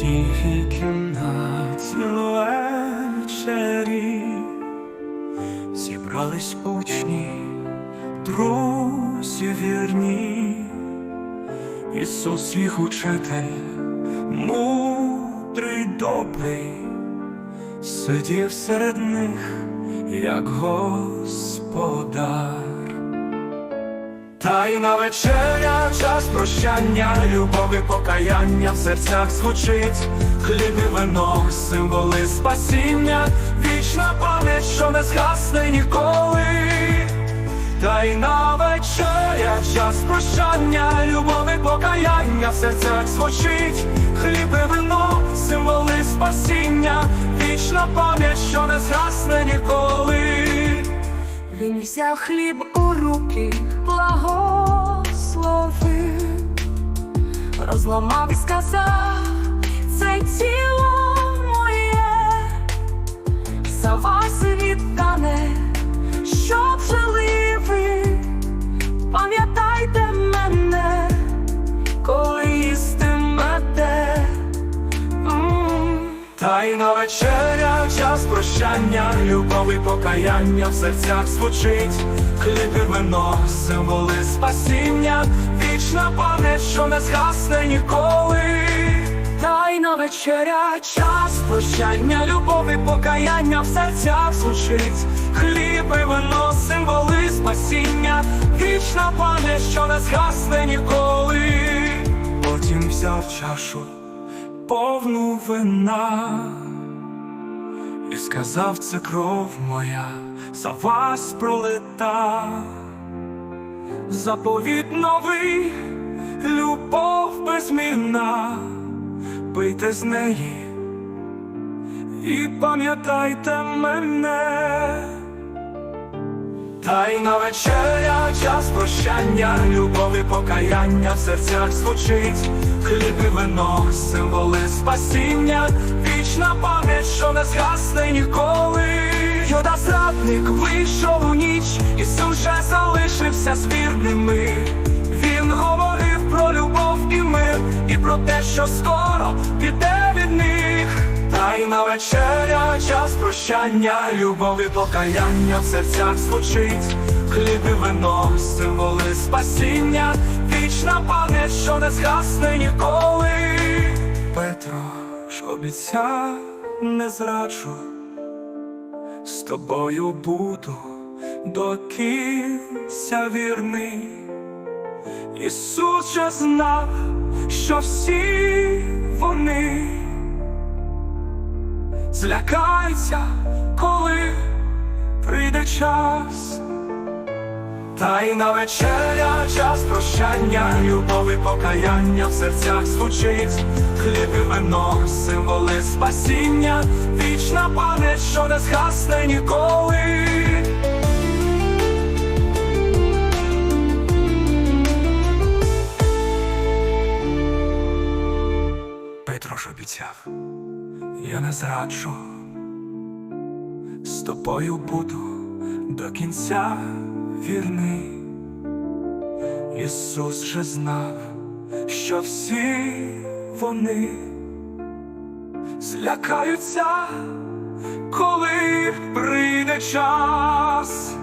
тихій кімнаті ввечері зібрались учні, друзі вірні, Ісус їх учитель, мудрий добрий, сидів серед них, як господар. Тайна вечеря, час прощання, любові покаяння в серцях звучить, хліб і вино, символи спасіння, вічна пам'ять, що не згасне ніколи. Тайна вечеря, час прощання, любові покаяння в серцях звучить, хліб і вино, символи спасіння, вічна пам'ять, що не згасне ніколи. Він взяв хліб у руки, розламав і сказав, Тайна вечеря, час прощання, любов і покаяння в серцях звучить, хліб і вино, символи спасіння, вічна пам'ять, що не згасне ніколи. Тайна вечеря, час прощання, любов і покаяння в серцях звучить, хліб і вино, символи спасіння, вічна пам'ять, що не згасне ніколи. Потім взяв чашу повну вина. І сказав, це кров моя за вас пролита, заповіт новий, любов безмінна, пийте з неї і пам'ятайте мене. Тайна вечеря, час прощання, любов і покаяння в серцях звучить, хліб і вино, символи спасіння, вічна пам'ять, що не згасне ніколи. Йода зрадник вийшов у ніч, Ісус же залишився з. Він говорив про любов і мир, і про те, що скоро піде від них. Тайна вечеря, час прощання, любов і покаяння в серцях звучить, хліб і вино, символи спасіння, вічна пам'ять, що не згасне ніколи. Петро ж обіцяв, не зраджу, з тобою буду до кінця вірний. Ісус же знав, що всі вони злякаються, коли прийде час. Тайна вечеря, час прощання, любов і покаяння в серцях звучить, хліб і вино, символи спасіння, вічна пам'ять, що не згасне ніколи. Петро ж обіцяв, я не зраджу, з тобою буду до кінця вірний. Ісус же знав, що всі вони злякаються, коли прийде час.